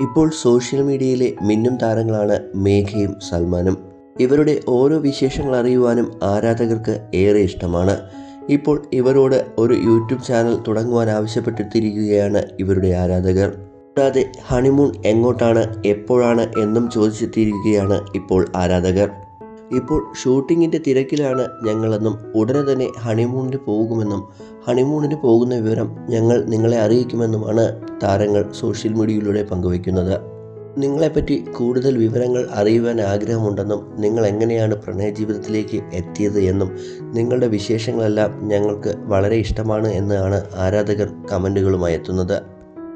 ഇപ്പോൾ സോഷ്യൽ മീഡിയയിലെ മിന്നും താരങ്ങളാണ് മേഘയും സൽമാനും. ഇവരുടെ ഓരോ വിശേഷങ്ങൾ അറിയുവാനും ആരാധകർക്ക് ഏറെ ഇഷ്ടമാണ്. ഇപ്പോൾ ഇവരോട് ഒരു യൂട്യൂബ് ചാനൽ തുടങ്ങുവാൻ ആവശ്യപ്പെട്ടിരിക്കുകയാണ് ഇവരുടെ ആരാധകർ. കൂടാതെ ഹണിമൂൺ എങ്ങോട്ടാണ് എപ്പോഴാണ് എന്നും ചോദിച്ചെത്തിയിരിക്കുകയാണ് ഇപ്പോൾ ആരാധകർ. ഇപ്പോൾ ഷൂട്ടിങ്ങിന്റെ തിരക്കിലാണ് ഞങ്ങളെന്നും ഉടനെ തന്നെ ഹണിമൂണിന് പോകുമെന്നും ഹണിമൂണിന് പോകുന്ന വിവരം ഞങ്ങൾ നിങ്ങളെ അറിയിക്കുമെന്നുമാണ്. താരങ്ങൾ സോഷ്യൽ മീഡിയയിലൂടെ പങ്കുവയ്ക്കുന്നത്. നിങ്ങളെപ്പറ്റി കൂടുതൽ വിവരങ്ങൾ അറിയുവാൻ ആഗ്രഹമുണ്ടെന്നും നിങ്ങൾ എങ്ങനെയാണ് പ്രണയ ജീവിതത്തിലേക്ക് എത്തിയത് എന്നും നിങ്ങളുടെ വിശേഷങ്ങളെല്ലാം ഞങ്ങൾക്ക് വളരെ ഇഷ്ടമാണ് എന്നാണ് ആരാധകർ കമന്റുകളുമായി എത്തുന്നത്.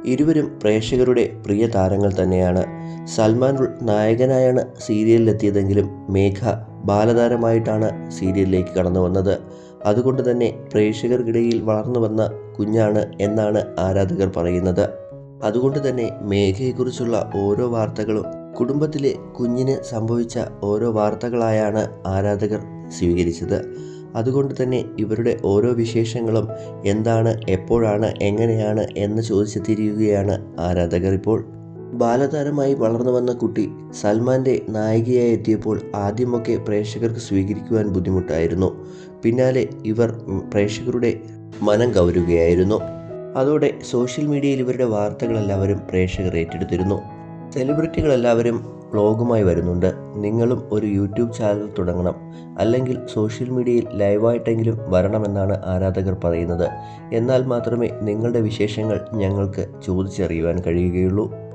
ഇരുവരും പ്രേക്ഷകരുടെ പ്രിയ താരങ്ങൾ തന്നെയാണ്. സൽമാൻ നായകനായാണ് സീരിയലിലെത്തിയതെങ്കിലും മേഘ ബാലതാരമായിട്ടാണ് സീരിയലിലേക്ക് കടന്നു വന്നത് അതുകൊണ്ട് തന്നെ പ്രേക്ഷകർക്കിടയിൽ വളർന്നു വന്ന കുഞ്ഞാണ് എന്നാണ് ആരാധകർ പറയുന്നത്. അതുകൊണ്ട് തന്നെ മേഘയെക്കുറിച്ചുള്ള ഓരോ വാർത്തകളും കുടുംബത്തിലെ കുഞ്ഞിന് സംഭവിച്ച ഓരോ വാർത്തകളായാണ് ആരാധകർ സ്വീകരിച്ചത്. അതുകൊണ്ട് തന്നെ ഇവരുടെ ഓരോ വിശേഷങ്ങളും എന്താണ് എപ്പോഴാണ് എങ്ങനെയാണ് എന്ന് ചോദിച്ചെത്തിയിരിക്കുകയാണ് ആരാധകർ ഇപ്പോൾ. ബാലതാരമായി വളർന്നു വന്ന കുട്ടി സൽമാന്റെ നായികയായി എത്തിയപ്പോൾ ആദ്യമൊക്കെ പ്രേക്ഷകർക്ക് സ്വീകരിക്കുവാൻ ബുദ്ധിമുട്ടായിരുന്നു. പിന്നാലെ ഇവർ പ്രേക്ഷകരുടെ മനം കവരുകയായിരുന്നു. അതോടെ സോഷ്യൽ മീഡിയയിൽ ഇവരുടെ വാർത്തകളെല്ലാവരും പ്രേക്ഷകർ ഏറ്റെടുത്തിരുന്നു. സെലിബ്രിറ്റികളെല്ലാവരും വ്ലോഗുമായി വരുന്നുണ്ട്. നിങ്ങളും ഒരു യൂട്യൂബ് ചാനൽ തുടങ്ങണം. അല്ലെങ്കിൽ സോഷ്യൽ മീഡിയയിൽ ലൈവായിട്ടെങ്കിലും വരണമെന്നാണ് ആരാധകർ പറയുന്നത്. എന്നാൽ മാത്രമേ നിങ്ങളുടെ വിശേഷങ്ങൾ ഞങ്ങൾക്ക് ചോദിച്ചറിയുവാൻ കഴിയുകയുള്ളൂ.